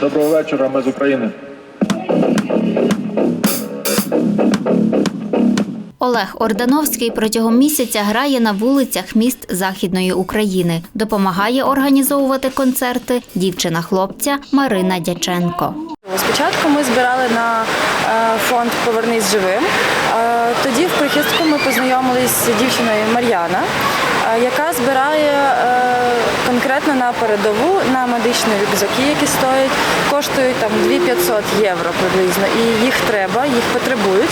Доброго вечора, ми з України. Олег Ордановський протягом місяця грає на вулицях міст Західної України. Допомагає організовувати концерти дівчина хлопця Марина Дяченко. Спочатку ми збирали на е, фонд Повернись живим. Е, Тоді в прихистку ми познайомились з дівчиною Мар'яна, е, яка збирає конкретно на передову на медичні рюкзаки, які стоять, коштують там 2500 євро приблизно. І їх треба, їх потребують.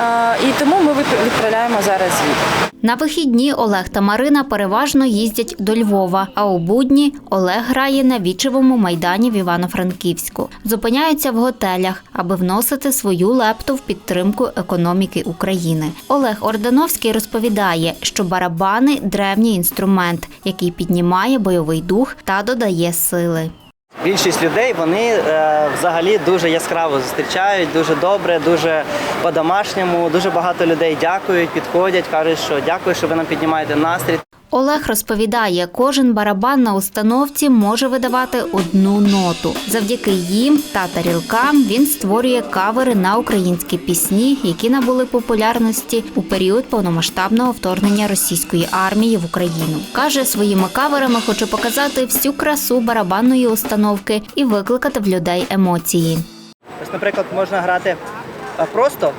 Е, І тому ми відправляємо зараз їх. На вихідні Олег та Марина переважно їздять до Львова, а у будні Олег грає на вічевому майдані в Івано-Франківську. Зупиняються в готелях, аби вносити свою лепту в підтримку економіки України. Олег Ордановський розповідає, що барабани древній інструмент, який піднімає бойовий дух та додає сили. Більшість людей вони е, взагалі дуже яскраво зустрічають, дуже добре, дуже по-домашньому. Дуже багато людей дякують, підходять, кажуть, що дякую, що ви нам піднімаєте настрій. Олег розповідає, кожен барабан на установці може видавати одну ноту. Завдяки їм та тарілкам він створює кавери на українські пісні, які набули популярності у період повномасштабного вторгнення російської армії в Україну. каже, своїми каверами хоче показати всю красу барабанної установки і викликати в людей емоції. Ось, наприклад, можна грати просто.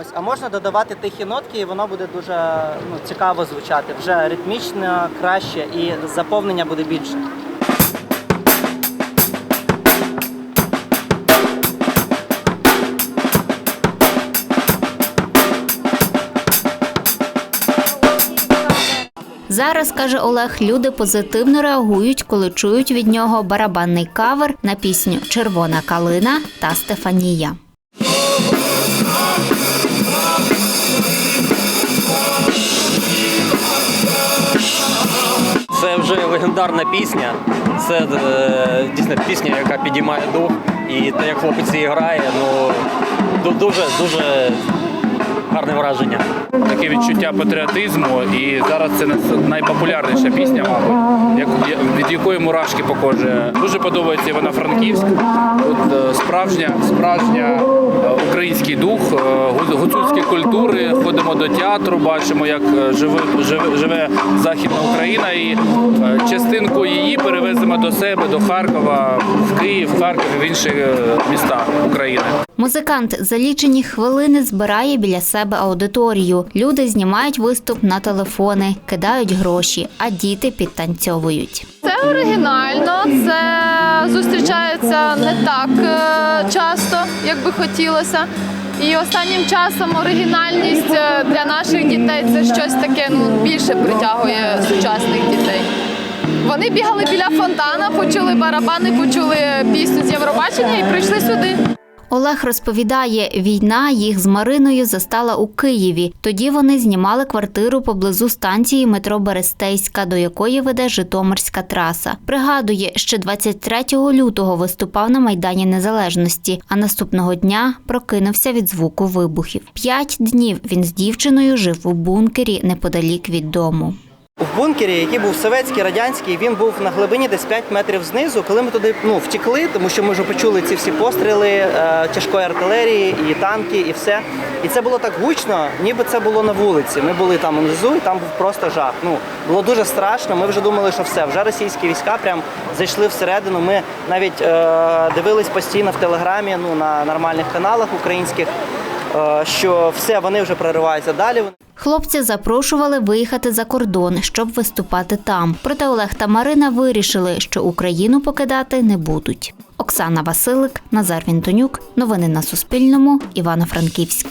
Ось, а можна додавати тихі нотки, і воно буде дуже ну, цікаво звучати. Вже ритмічно, краще і заповнення буде більше. Зараз каже Олег, люди позитивно реагують, коли чують від нього барабанний кавер на пісню Червона калина та Стефанія. Це вже легендарна пісня. Це е, дійсно пісня, яка підіймає дух. І те, як хлопець її грає, ну дуже дуже гарне враження. таке відчуття патріотизму, і зараз це найпопулярніша пісня, мабуть, від якої мурашки по. Дуже подобається Івано-Франківськ. От е, справжня, справжня е, український дух, гуцульські культури. Ходимо до театру, бачимо, як е, живе, живе, живе Західна Україна, і е, частинку її перевеземо до себе, до Харкова, в Київ, в Харків в інші е, міста України. Музикант за лічені хвилини збирає біля себе аудиторію. Люди знімають виступ на телефони, кидають гроші, а діти підтанцьовують. Це оригінально, це зустрічається не так часто, як би хотілося. І останнім часом оригінальність е, для наших дітей це щось таке ну, більше притягує сучасних дітей. Вони бігали біля фонтана, почули барабани, почули пісню Олег розповідає, війна їх з Мариною застала у Києві. Тоді вони знімали квартиру поблизу станції метро Берестейська, до якої веде Житомирська траса. Пригадує, ще 23 лютого виступав на Майдані Незалежності, а наступного дня прокинувся від звуку вибухів. П'ять днів він з дівчиною жив у бункері неподалік від дому. В бункері, який був совєтський, радянський, він був на глибині десь 5 метрів знизу. Коли ми туди ну, втекли, тому що ми вже почули ці всі постріли е, тяжкої артилерії, і танки, і все. І це було так гучно, ніби це було на вулиці. Ми були там внизу, і там був просто жах. Ну було дуже страшно. Ми вже думали, що все, вже російські війська прям зайшли всередину. Ми навіть е, дивились постійно в телеграмі, ну на нормальних каналах українських, що все, вони вже прориваються далі. Хлопці запрошували виїхати за кордон, щоб виступати там. Проте Олег та Марина вирішили, що Україну покидати не будуть. Оксана Василик, Назар Вінтонюк. Новини на Суспільному. Івано-Франківськ.